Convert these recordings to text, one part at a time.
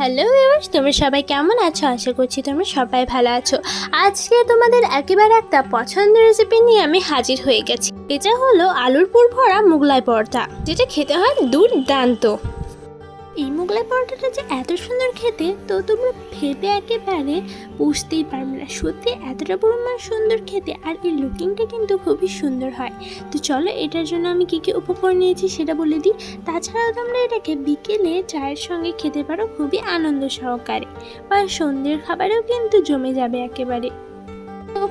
Hello viewers তোমরা সবাই কেমন আছো? আশা করছি তোমরা সবাই ভালো আছো। আজকে তোমাদের একেবারে একটা পছন্দের রেসিপি নিয়ে আমি হাজির হয়ে গেছি। এটা হলো আলুর পুর ভরা মুগলাই পরোটা, যেটা খেতে হয় দুর্দান্ত। এই মোগলাই পরোটাটা যে এত সুন্দর খেতে, তো তোমরা ভেবে একেবারে বুঝতেই পারবে না। সত্যি এতটা পরিমাণ সুন্দর খেতে আর এই লুকিংটা কিন্তু খুবই সুন্দর হয়। তো চলো এটার জন্য আমি কী কী উপকরণ নিয়েছি সেটা বলে দিই। তাছাড়াও তোমরা এটাকে বিকেলে চায়ের সঙ্গে খেতে পারো খুবই আনন্দ সহকারে। বা সন্ধ্যের খাবারেও কিন্তু জমে যাবে একেবারে।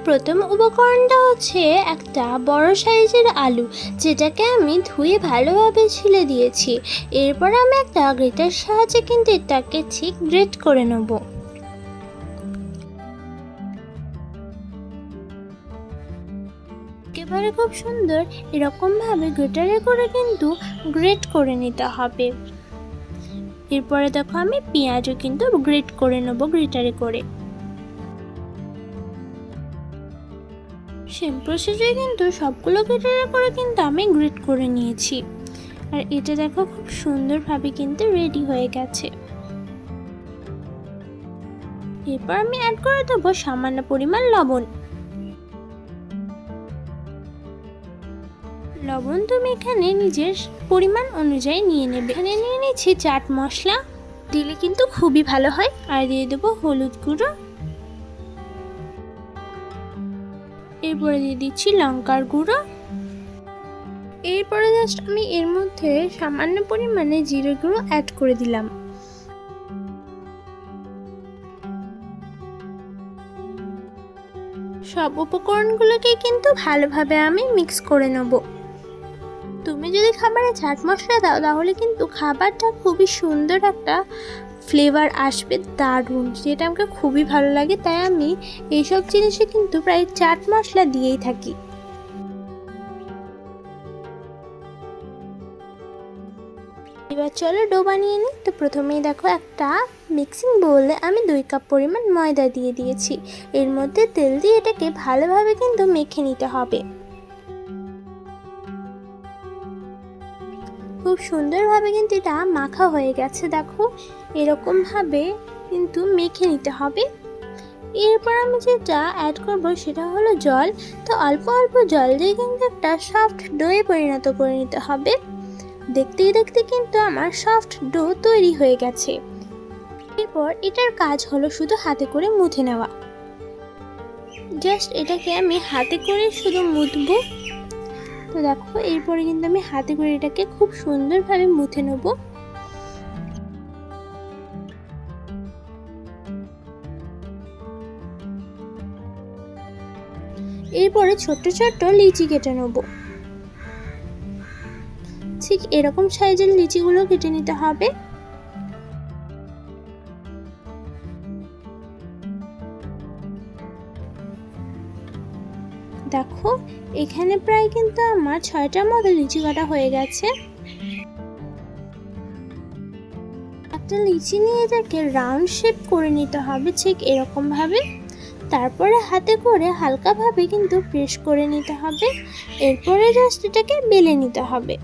প্রথম উপকরণটা হচ্ছে একটা বড় সাইজের আলু, যেটাকে আমি ধুয়ে ভালোভাবে ছিলে দিয়েছি। এরপর আমি একটা গ্রেটার সাহায্যে কিন্তু এটাকে ঠিক গ্রেট করে নেব। একেবারে খুব সুন্দর এরকমভাবে গ্রেটারে করে কিন্তু গ্রেট করে নিতে হবে। এরপরে দেখো আমি পেঁয়াজও কিন্তু গ্রেট করে নেব গ্রেটারে করে। সেম প্রসেসে কিন্তু সবগুলো গ্রেটারে করে কিন্তু আমি গ্রেড করে নিয়েছি। আর এটা দেখো খুব সুন্দরভাবে কিন্তু রেডি হয়ে গেছে। এরপর আমি অ্যাড করে দেবো সামান্য পরিমাণ লবণ। লবণ তুমি এখানে নিজের পরিমাণ অনুযায়ী নিয়ে নেবে। এখানে নিয়ে নিচ্ছি চাট মশলা। দিলে কিন্তু খুবই ভালো হয়। আর দিয়ে দেবো হলুদ গুঁড়ো। এরপরে দিয়ে দিচ্ছি লঙ্কার গুঁড়ো। এরপরে জাস্ট আমি এর মধ্যে সামান্য পরিমাণে জিরে গুঁড়ো অ্যাড করে দিলাম। সব উপকরণগুলোকে কিন্তু ভালোভাবে আমি মিক্স করে নেব। তুমি যদি খাবারে চাট মশলা দাও, তাহলে কিন্তু খাবারটা খুবই সুন্দর একটা ফ্লেভার আসবে দারুণ। যেটা আমাকে খুবই ভালো লাগে, তাই আমি এইসব জিনিসে কিন্তু প্রায় চাট মশলা দিয়েই থাকি। এবার চলো ডো বানিয়ে নিই। তো প্রথমেই দেখো একটা মিক্সিং বোলে আমি দুই কাপ পরিমাণ ময়দা দিয়ে দিয়েছি। এর মধ্যে তেল দিয়ে এটাকে ভালোভাবে কিন্তু মেখে নিতে হবে। খুব সুন্দরভাবে কিন্তু এটা মাখা হয়ে গেছে, দেখো। এরকমভাবে কিন্তু মেখে নিতে হবে। এরপর আমি যেটা অ্যাড করব সেটা হলো জল। তো অল্প অল্প জল দিয়ে কিন্তু একটা সফট ডোয়ে পরিণত করে নিতে হবে। দেখতে দেখতে কিন্তু আমার সফট ডো তৈরি হয়ে গেছে। এরপর এটার কাজ হলো শুধু হাতে করে মুথে নেওয়া। জাস্ট এটাকে আমি হাতে করে শুধু মুথবো তো দেখো, এরপরে কিন্তু আমি হাতে করে এটাকে খুব সুন্দরভাবে মুথে নেব। এরপরে ছোট্ট ছোট্ট লিচি কেটে নেব। ঠিক এরকম সাইজের লিচিগুলো কেটে নিতে হবে। দেখো, এখানে প্রায় কিন্তু আমার ছয়টার মতো লিচি কাটা হয়ে গেছে। একটা লিচি নিয়ে এটাকে রাউন্ড শেপ করে নিতে হবে ঠিক এরকমভাবে। তারপরে হাতে করে হালকাভাবে কিন্তু প্রেস করে নিতে হবে। এরপরে জাস্ট এটাকে বেলে নিতে হবে।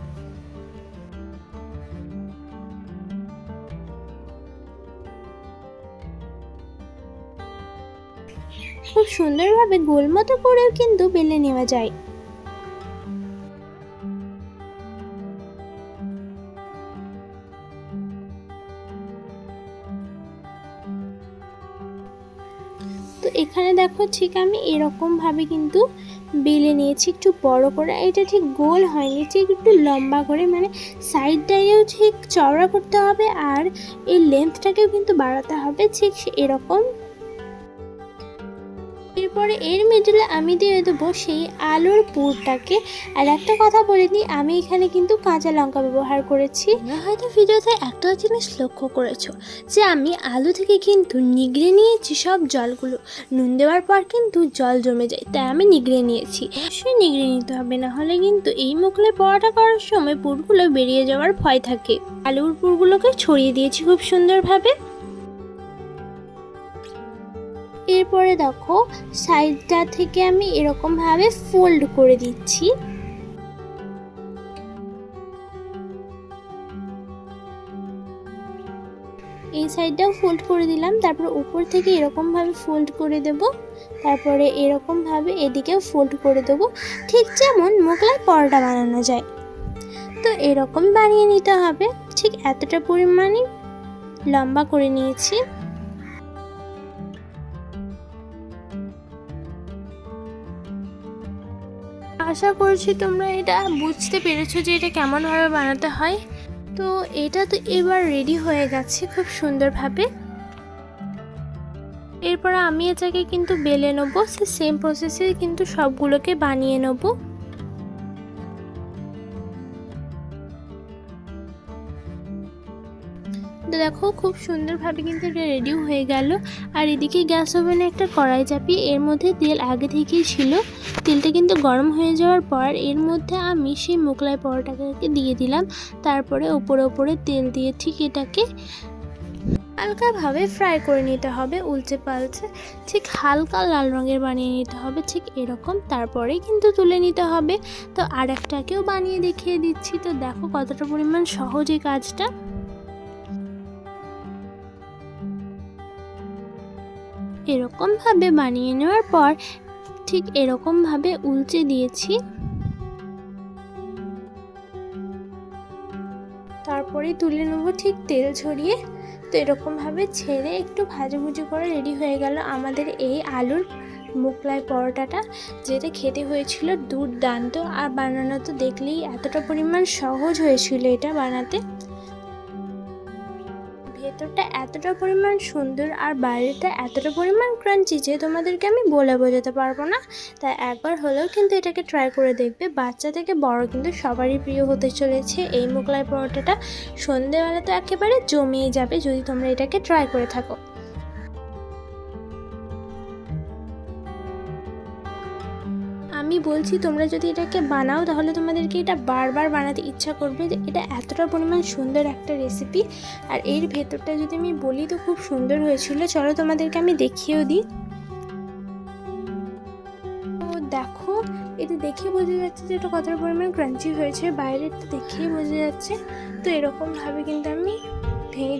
খুব সুন্দরভাবে গোল মতো করেও কিন্তু বেলে নেওয়া যায়। তো এখানে দেখো ঠিক আমি এরকম ভাবে কিন্তু বেলে নিয়েছি, একটু বড় করে। এটা ঠিক গোল হয়নি, ঠিক একটু লম্বা করে মানে সাইডটাকেও ঠিক চওড়া করতে হবে আর এই লেন্থটাকেও কিন্তু বাড়াতে হবে, ঠিক এরকম। এরপরে এর মিডলে আমি দিয়ে দেবো সেই আলুর পুরটাকে। আর একটা কথা বলে দিই, আমি এখানে কিন্তু কাঁচা লঙ্কা ব্যবহার করেছি। হয়তো ভিডিওতে একটা জিনিস লক্ষ্য করেছ, যে আমি আলু থেকে কিন্তু নিগড়ে নিয়েছি সব জলগুলো। নুন দেওয়ার পর কিন্তু জল জমে যায়, তাই আমি নিগড়ে নিয়েছি। অবশ্যই নিগড়ে নিতে হবে, না হলে কিন্তু এই মুখলে পরোটা করার সময় পুরগুলো বেরিয়ে যাওয়ার ভয় থাকে। আলুর পুরগুলোকে ছড়িয়ে দিয়েছি খুব সুন্দরভাবে। এরপরে দেখো সাইডটা থেকে আমি এরকম ভাবে ফোল্ড করে দিচ্ছি। এই সাইডটাও ফোল্ড করে দিলাম, তারপর উপর থেকে এরকমভাবে ফোল্ড করে দেব। তারপরে এরকমভাবে এদিকেও ফোল্ড করে দেবো। ঠিক যেমন মোগলাই পরোটা বানানো যায়। তো এরকম বানিয়ে নিতে হবে। ঠিক এতটা পরিমাণে লম্বা করে নিয়েছি। আশা করছি তোমরা এটা বুঝতে পেরেছ যে এটা কেমনভাবে বানাতে হয়। তো এটা তো এবার রেডি হয়ে গেছে খুব সুন্দরভাবে। এরপর আমি এটাকে কিন্তু বেলে নেব সে সেম প্রসেসে কিন্তু সবগুলোকে বানিয়ে নেব। তো দেখো, খুব সুন্দরভাবে কিন্তু এটা রেডিও হয়ে গেল। আর এদিকে গ্যাস ওভেনে একটা কড়াই চাপিয়ে এর মধ্যে তেল আগে থেকেই ছিল। তেলটা কিন্তু গরম হয়ে যাওয়ার পর এর মধ্যে আমি সেই মোগলাই পরোটাকে দিয়ে দিলাম। তারপরে ওপরে ওপরে তেল দিয়ে ঠিক এটাকে হালকাভাবে ফ্রাই করে নিতে হবে উলচে পাল্টে। ঠিক হালকা লাল রঙের বানিয়ে নিতে হবে, ঠিক এরকম। তারপরে কিন্তু তুলে নিতে হবে। তো আর একটাকেও বানিয়ে দেখিয়ে দিচ্ছি। তো দেখো কতটা পরিমাণ সহজ এই কাজটা। এরকমভাবে বানিয়ে নেওয়ার পর ঠিক এরকমভাবে উলচে দিয়েছি। তারপরে তুলে নেব ঠিক তেল ছড়িয়ে তো এরকমভাবে ছেড়ে একটু ভাজাভুজি করে রেডি হয়ে গেল আমাদের এই আলুর মোগলাই পরোটাটা, যেটা খেতে হয়েছিল দুর্দান্ত। আর বানানো তো দেখলেই এতটা পরিমাণ সহজ হয়েছিল এটা বানাতে। ভেতরটা এতটা পরিমাণ সুন্দর আর বাইরেটা এতটা পরিমাণ ক্রাঞ্চি যে তোমাদেরকে আমি বলে বোঝাতে পারব না। তাই একবার হলেও কিন্তু এটাকে ট্রাই করে দেখবে। বাচ্চা থেকে বড় কিন্তু সবারই প্রিয় হতে চলেছে। এই মোগলাই পরোটাটা সন্ধেবেলা তো একেবারে জমিয়ে যাবে যদি তোমরা এটাকে ট্রাই করে থাকো। বলছি, তোমরা যদি এটাকে বানাও, তাহলে তোমাদেরকে এটা বারবার বানাতে ইচ্ছা করবে যে এটা এতটা পরিমাণ সুন্দর একটা রেসিপি আর এর ভেতরটা যদি আমি বলি, তো খুব সুন্দর হয়েছিল। চলো তোমাদেরকে আমি দেখিয়েও দিই। দেখো, এটা দেখে বোঝা যাচ্ছে যে এটা কতটা পরিমাণ ক্রাঞ্চি হয়েছে। বাইরেরটা দেখেই বোঝা যাচ্ছে। তো এরকমভাবে কিন্তু আমি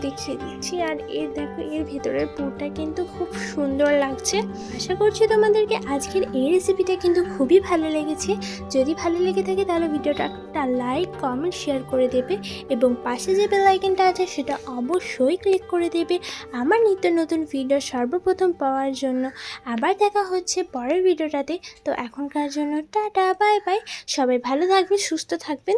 দেখিয়ে দিচ্ছি। আর এর দেখো, এর ভেতরের পুরটা কিন্তু খুব সুন্দর লাগছে। আশা করছি তোমাদেরকে আজকের এই রেসিপিটা কিন্তু খুবই ভালো লেগেছে। যদি ভালো লেগে থাকে তাহলে ভিডিওটা একটা লাইক কমেন্ট শেয়ার করে দেবে এবং পাশে যে বেল আছে সেটা অবশ্যই ক্লিক করে দেবে আমার নিত্য নতুন ভিডিও সর্বপ্রথম পাওয়ার জন্য। আবার দেখা হচ্ছে পরের ভিডিওটাতে তো এখনকার জন্য টাটা বাই বাই সবাই ভালো থাকবেন, সুস্থ থাকবেন।